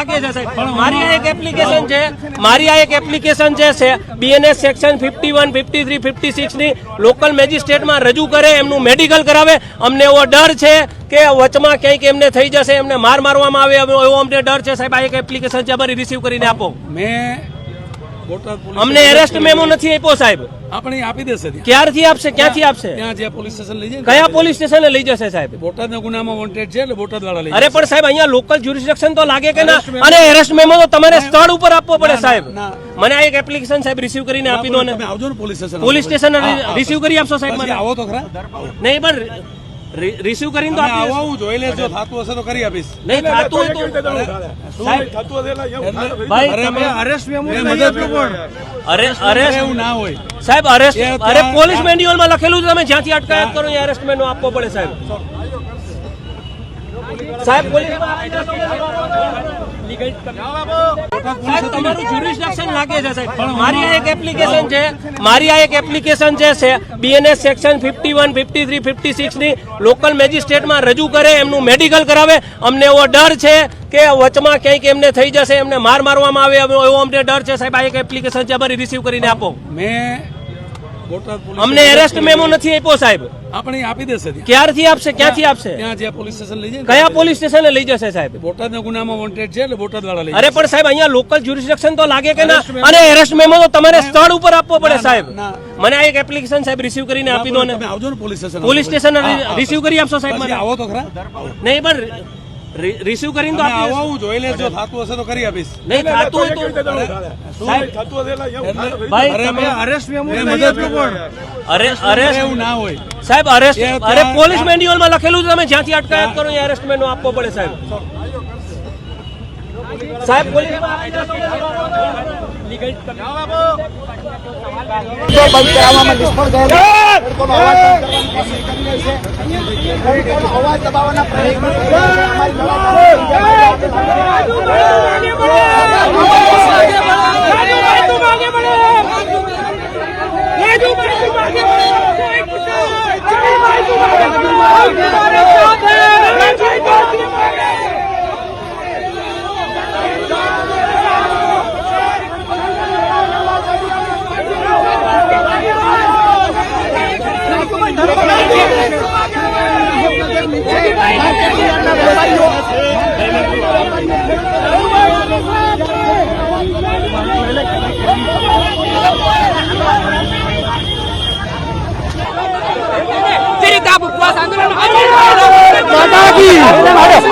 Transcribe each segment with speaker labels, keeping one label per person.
Speaker 1: લાગે છે મારી આ એક એપ્લિકેશન છે, મારી આ એક એપ્લિકેશન છે BNS section fifty one fifty three fifty સિક્સની local મેજિસ્ટ્રેટમાં રજૂ કરે, એમનું મેડિકલ કરાવે. અમને એવો ડર છે કે વચમાં ક્યાંક એમને થઈ જશે, એમને માર મારવામાં આવે એવો અમને ડર છે. સાહેબ, આ એક એપ્લિકેશન છે, અમારી રિસીવ કરીને આપો.
Speaker 2: મેં
Speaker 1: અમને એરેસ્ટ મેમો નથી આપ્યો સાહેબ.
Speaker 2: આપણે આપી દેશે
Speaker 1: ક્યારથી આપશે? ક્યાંથી આપશે?
Speaker 2: ત્યાં જે પોલીસ સ્ટેશન લઈ જાય
Speaker 1: કયા પોલીસ સ્ટેશને લઈ જશે સાહેબ?
Speaker 2: બોટાદના ગુનામાં વોન્ટેડ છે એટલે બોટાદ વાળા લઈ
Speaker 1: અરે પણ સાહેબ અહીંયા લોકલ જ્યુરિસ્ડિક્શન તો લાગે કે ના? અને એરેસ્ટ મેમો તો તમારે સ્થળ ઉપર આપવો પડે સાહેબ. મને આ એક એપ્લિકેશન સાહેબ રિસીવ કરીને આપી દો ને.
Speaker 2: આવજો ને police station
Speaker 1: police station receive કરી આપશો સાહેબ મને.
Speaker 2: આવો તો ખરા.
Speaker 1: નહીં પણ રિસીવ કરીને તો આપી
Speaker 2: આવું જોઈ લેજો થાતું હશે તો કરી આપીશ.
Speaker 1: નહીં થાતું હોય તો ભાઈ
Speaker 2: અરે
Speaker 1: તમે
Speaker 2: અરેસ્ટ મદદ પણ.
Speaker 1: અરે અરે
Speaker 2: એવું ના હોય.
Speaker 1: સાહેબ અરેસ્ટ અરે પોલીસ મેન્યુઅલમાં લખેલું છે તમે જ્યાંથી અટકાયત કરો એ અરેસ્ટ મેનુ આપવો પડે સાહેબ. સાહેબ તમારું jurisdiction લાગે છે મારી આ એક એપ્લિકેશન છે, મારી આ એક એપ્લિકેશન છે BNS section fifty one fifty three fifty સિક્સની local મેજિસ્ટ્રેટમાં રજૂ કરે, એમનું મેડિકલ કરાવે. અમને એવો ડર છે કે વચમાં ક્યાંક એમને થઈ જશે, એમને માર મારવામાં આવે, એવો અમને ડર છે. સાહેબ, આ એક એપ્લિકેશન છે, અમારી રિસીવ કરીને આપો.
Speaker 2: મેં
Speaker 1: અમને એરેસ્ટ મેમો નથી આપ્યો સાહેબ.
Speaker 2: આપણે આપી દેશે
Speaker 1: ક્યારથી આપશે? ક્યાંથી આપશે?
Speaker 2: ત્યાં જે પોલીસ સ્ટેશન લઈ જાય
Speaker 1: કયા પોલીસ સ્ટેશને લઈ જશે સાહેબ?
Speaker 2: બોટાદના ગુનામાં વોન્ટેડ છે એટલે બોટાદ વાળા લઈ
Speaker 1: અરે પણ સાહેબ અહીંયા લોકલ જ્યુરિસ્ડિક્શન તો લાગે કે ના? અને એરેસ્ટ મેમો તો તમારે સ્થળ ઉપર આપવો પડે સાહેબ. મને આ એક એપ્લિકેશન સાહેબ રિસીવ કરીને આપી દો ને.
Speaker 2: આવજો ને police station
Speaker 1: police station receive કરી આપશો સાહેબ મને.
Speaker 2: આવો તો ખરા.
Speaker 1: નહીં પણ રિસીવ કરીને તો આપી
Speaker 2: આવું જોઈ લેજો થાતું હશે તો કરી આપીશ
Speaker 1: નહીં થાતું હોય તો ભાઈ તમે
Speaker 2: અરેસ્ટ મદદ કોણ
Speaker 1: અરે અરેસ્ટ
Speaker 2: એવું ના હોય
Speaker 1: સાહેબ અરેસ્ટ અરે પોલીસ મેન્યુઅલમાં લખેલું છે તમે જ્યાંથી અટકાયત કરો એ અરેસ્ટ મેનો આપવો પડે સાહેબ સાહેબ આવી જશો
Speaker 3: જો બંધ કરાવવામાં નિષ્ફળ ગયેલા ખેડૂતોનો અવાજ અવાજ દબાવવાના પ્રયત્નો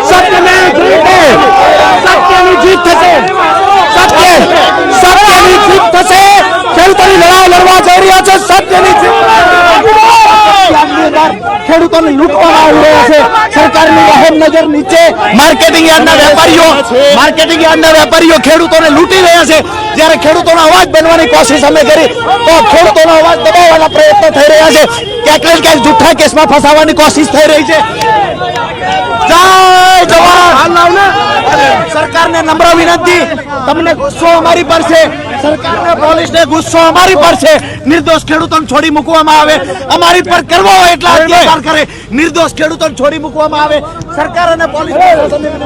Speaker 4: સત્યની સત્યની જીત થશે સત્ય સત્યની જીત થશે ખેડૂતોની લડાઈ લડવા જઈ રહ્યા છે સત્યની જીત ખેડૂતોને લૂંટવામાં આવી રહ્યા છે સરકારની અહેમ નજર નીચે માર્કેટિંગ યાર્ડના વેપારીઓ માર્કેટિંગ યાર્ડના વેપારીઓ ખેડૂતોને લૂંટી રહ્યા છે જ્યારે ખેડૂતોનો અવાજ બનવાની કોશિશ અમે કરી તો ખેડૂતોનો અવાજ દબાવવાના પ્રયત્ન થઈ રહ્યા છે ને ક્યાંક જૂઠા કેસમાં ફસાવવાની કોશિશ થઈ રહી છે સરકારને નમ્ર વિનંતી તમને ગુસ્સો અમારી પર છે. સરકારને પોલીસને ગુસ્સો અમારી પર છે. નિર્દોષ ખેડૂતોને છોડી મૂકવામાં આવે. અમારી પર કરવો હોય એટલા અત્યાચાર કરે. નિર્દોષ ખેડૂતોને છોડી મૂકવામાં આવે. સરકાર અને પોલીસ વિનંતી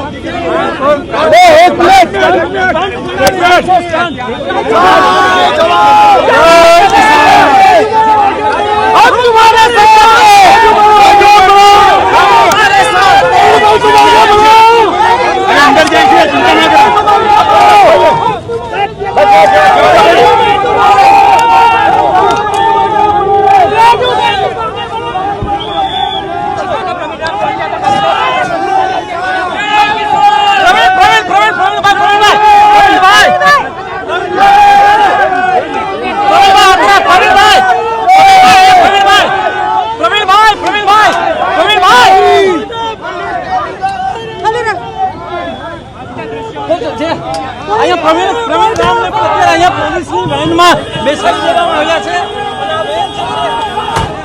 Speaker 1: અહીંયા પ્રવીણ પ્રવીણ અત્યારે અહીંયા પોલીસની વેનમાં બેસાડી દેવામાં આવ્યા છે.